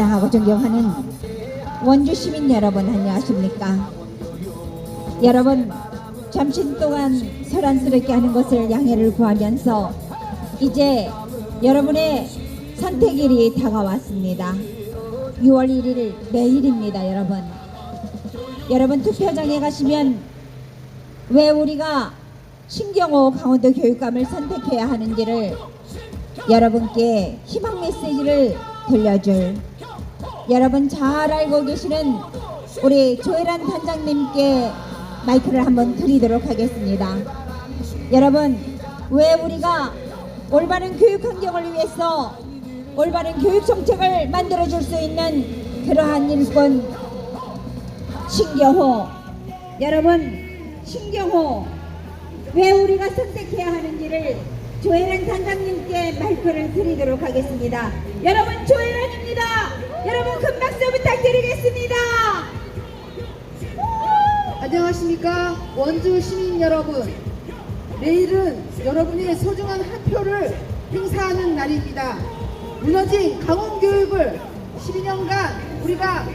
사랑하고 존경하는 원주 시민 여러분 안녕하십니까? 여러분 잠시 동안 소란스럽게 하는 것을 양해를 구하면서 이제 여러분의 선택일이 다가왔습니다. 6월 1일 내일입니다, 여러분. 여러분 투표장에 가시면 왜 우리가 신경호 강원도 교육감을 선택해야 하는지를 여러분께 희망 메시지를 들려줄 여러분 잘 알고 계시는 우리 조혜란 단장님께 마이크를 한번 드리도록 하겠습니다. 여러분 왜 우리가 올바른 교육 환경을 위해서 올바른 교육 정책을 만들어 줄 수 있는 그러한 일꾼 신경호 여러분 신경호 왜 우리가 선택해야 하는지를 조혜란 단장님께 마이크를 드리도록 하겠습니다. 여러분 조혜란입니다. 여러분 큰 박수 부탁드리겠습니다. 안녕하십니까? 원주 시민 여러분. 내일은 여러분의 소중한 한 표를 행사하는 날입니다. 무너진 강원 교육을 12년간 우리가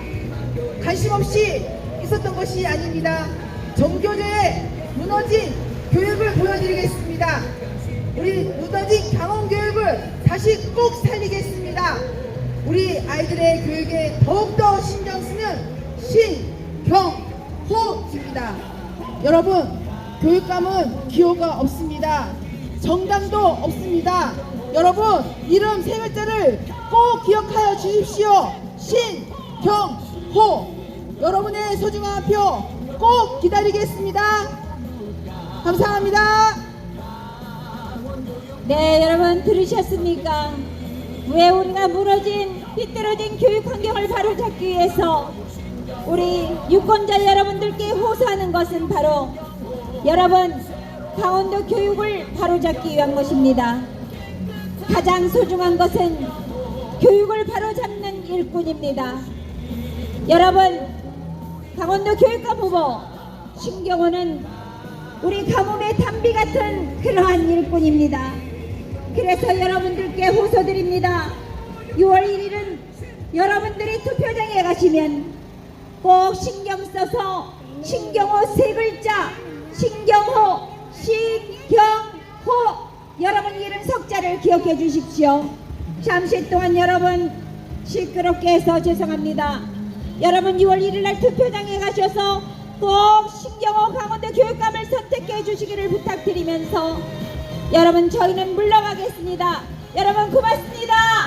관심 없이 있었던 것이 아닙니다. 정교조의 무너진 교육을 보여드리겠습니다. 우리 무너진 강원 교육을 다시 꼭 살리겠습니다 우리 아이들의 교육에 더욱더 신경 쓰는 신경호입니다. 여러분, 교육감은 기호가 없습니다. 정당도 없습니다. 여러분, 이름 세 글자를 꼭 기억하여 주십시오. 신경호. 여러분의 소중한 표 꼭 기다리겠습니다. 감사합니다. 네, 여러분 들으셨습니까? 왜 우리가 무너진 삐뚤어진 교육 환경을 바로잡기 위해서 우리 유권자 여러분들께 호소하는 것은 바로 여러분 강원도 교육을 바로잡기 위한 것입니다. 가장 소중한 것은 교육을 바로잡는 일꾼입니다. 여러분 강원도 교육감 후보 신경호는 우리 가뭄의 단비 같은 그러한 일꾼입니다. 그래서 여러분들께 호소드립니다. 6월 1일은 여러분들이 투표장에 가시면 꼭 신경 써서 신경호 세 글자 신경호 신경호 여러분 이름 석자를 기억해 주십시오. 잠시 동안 여러분 시끄럽게 해서 죄송합니다. 여러분 6월 1일 날 투표장에 가셔서 꼭 신경호 강원도 교육감을 선택해 주시기를 부탁드리면서 여러분 저희는 물러가겠습니다. 여러분 고맙습니다.